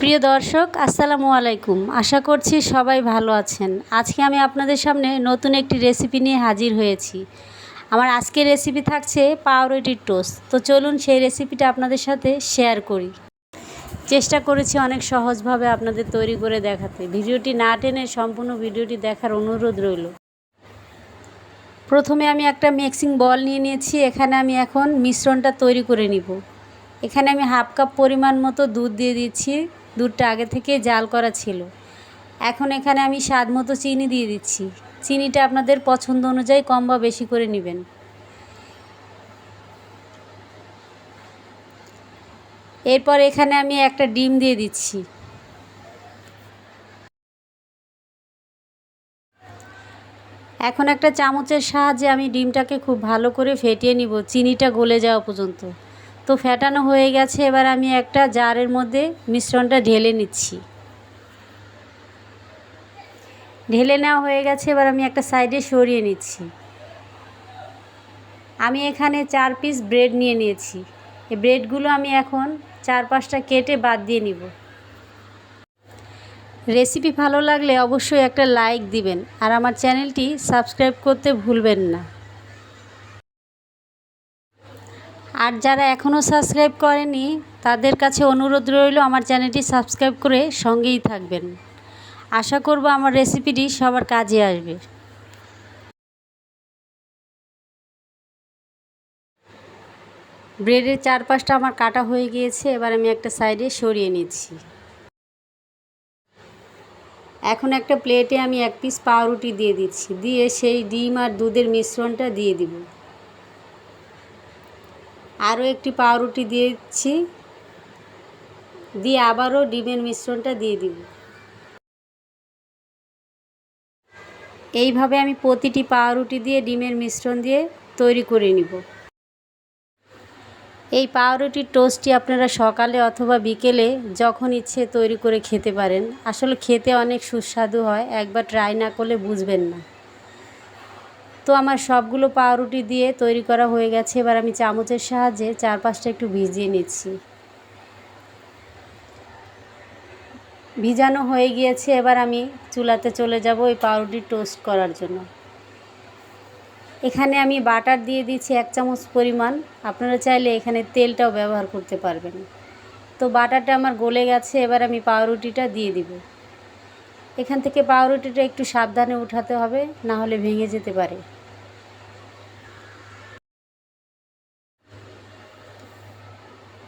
প্রিয় দর্শক, আসসালামু আলাইকুম। আশা করছি সবাই ভালো আছেন। আজকে আমি আপনাদের সামনে নতুন একটি রেসিপি নিয়ে হাজির হয়েছি। আমার আজকের রেসিপি থাকছে পাউরুটির টোস্ট। তো চলুন সেই রেসিপিটা আপনাদের সাথে শেয়ার করি। চেষ্টা করেছি অনেক সহজভাবে আপনাদের তৈরি করে দেখাতে। ভিডিওটি না টেনে সম্পূর্ণ ভিডিওটি দেখার অনুরোধ রইল। প্রথমে আমি একটা মিক্সিং বল নিয়ে নিয়েছি। এখানে আমি এখন মিশ্রণটা তৈরি করে নিব। এখানে আমি হাফ কাপ পরিমাণ মতো দুধ দিয়ে দিচ্ছি। দুধটা আগে থেকে জাল করা ছিল। এখন এখানে আমি স্বাদ মতো চিনি দিয়ে দিচ্ছি। চিনিটা আপনাদের পছন্দ অনুযায়ী কম বা বেশি করে নেবেন। এরপর এখানে আমি একটা ডিম দিয়ে দিচ্ছি। এখন একটা চামচের সাহায্যে আমি ডিমটাকে খুব ভালো করে ফেটিয়ে নিব। চিনিটা গলে যাওয়া পর্যন্ত। তো ফেটানো হয়ে গেছে, এবার আমি একটা জারের মধ্যে মিশ্রণটা ঢেলে নিচ্ছি। ঢেলে নেওয়া হয়ে গেছে, এবার আমি একটা সাইডে সরিয়ে নিচ্ছি। আমি এখানে চার পিস ব্রেড নিয়ে নিয়েছি। এই ব্রেডগুলো আমি এখন চার পাঁচটা কেটে বাদ দিয়ে নিব। রেসিপি ভালো লাগলে অবশ্যই একটা লাইক দিবেন, আর আমার চ্যানেলটি সাবস্ক্রাইব করতে ভুলবেন না। আর যারা এখনও সাবস্ক্রাইব করেনি, তাদের কাছে অনুরোধ রইল আমার চ্যানেলটি সাবস্ক্রাইব করে সঙ্গেই থাকবেন। আশা করব আমার রেসিপিটি সবার কাজে আসবে। ব্রেডের চারপাশটা আমার কাটা হয়ে গিয়েছে, এবার আমি একটা সাইডে সরিয়ে নিচ্ছি। এখন একটা প্লেটে আমি এক পিস পাউরুটি দিয়ে দিচ্ছি, দিয়ে সেই ডিম আর দুধের মিশ্রণটা দিয়ে দিব। আরও একটি পাউরুটি দিয়েছি। দিয়ে আবারও ডিমের মিশ্রণটা দিয়ে দিব। এইভাবে আমি প্রতিটি পাউরুটি দিয়ে ডিমের মিশ্রণ দিয়ে তৈরি করে নিব। এই পাউরুটির টোস্টটি আপনারা সকালে অথবা বিকেলে যখন ইচ্ছে তৈরি করে খেতে পারেন। আসলে খেতে অনেক সুস্বাদু হয়, একবার ট্রাই না করলে বুঝবেন না। তো আমার সবগুলো পাউরুটি দিয়ে তৈরি করা হয়ে গেছে। এবার আমি চামচের সাহায্যে চারপাশটা একটু ভিজিয়ে নিচ্ছি। ভিজানো হয়ে গিয়েছে। এবার আমি চুলাতে চলে যাব ওই পাউরুটি টোস্ট করার জন্য। এখানে আমি বাটার দিয়ে দিচ্ছি এক চামচ পরিমাণ। আপনারা চাইলে এখানে তেলটাও ব্যবহার করতে পারবেন। তো বাটারটা আমার গলে গেছে। এবার আমি পাউরুটিটা দিয়ে দিব। এখান থেকে পাউরুটিটা একটু সাবধানে উঠাতে হবে, না হলে ভেঙে যেতে পারে।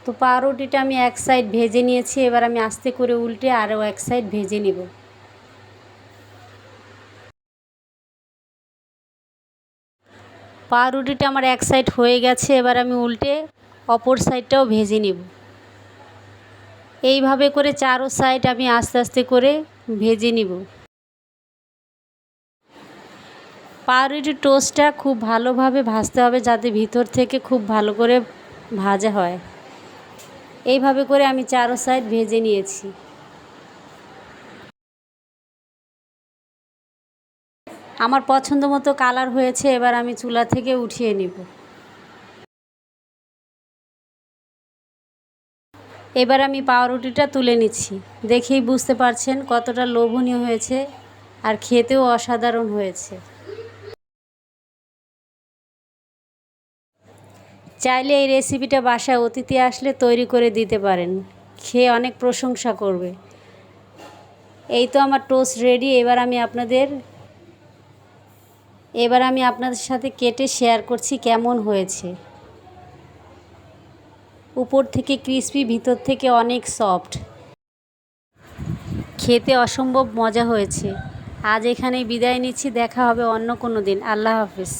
তো পাউরুটিটা আমি এক সাইড ভেজে নিয়েছি, এবার আমি আস্তে করে উল্টে আরও এক সাইড ভেজে নিব। পাউরুটিটা আমার এক সাইড হয়ে গেছে, এবার আমি উল্টে অপর সাইডটাও ভেজে নেব। এইভাবে করে চারো সাইড আমি আস্তে আস্তে করে ভেজে নিব। পাউরুটির টোস্টটা খুব ভালোভাবে ভাজতে হবে, যাতে ভিতর থেকে খুব ভালো করে ভাজা হয়। এইভাবে করে আমি চারো সাইড ভেজে নিয়েছি। আমার পছন্দ মতো কালার হয়েছে, এবার আমি চুলা থেকে উঠিয়ে নিব। এবার আমি পাউরুটিটা তুলে নিচ্ছি। দেখেই বুঝতে পারছেন কতটা লোভনীয় হয়েছে আর খেতেও অসাধারণ হয়েছে। চাইলে এই রেসিপিটা বাসায় অতিথি আসলে তৈরি করে দিতে পারেন। খেয়ে অনেক প্রশংসা করবে। এই তো আমার টোস্ট রেডি। এবার আমি আপনাদের, এবার আমি আপনাদের সাথে কেটে শেয়ার করছি কেমন হয়েছে। উপর থেকে ক্রিসপি, ভিতর থেকে অনেক সফট। খেতে অসম্ভব মজা হয়েছে। আজ এখানেই বিদায় নিচ্ছি। দেখা হবে অন্য কোনো দিন। আল্লাহ হাফিজ।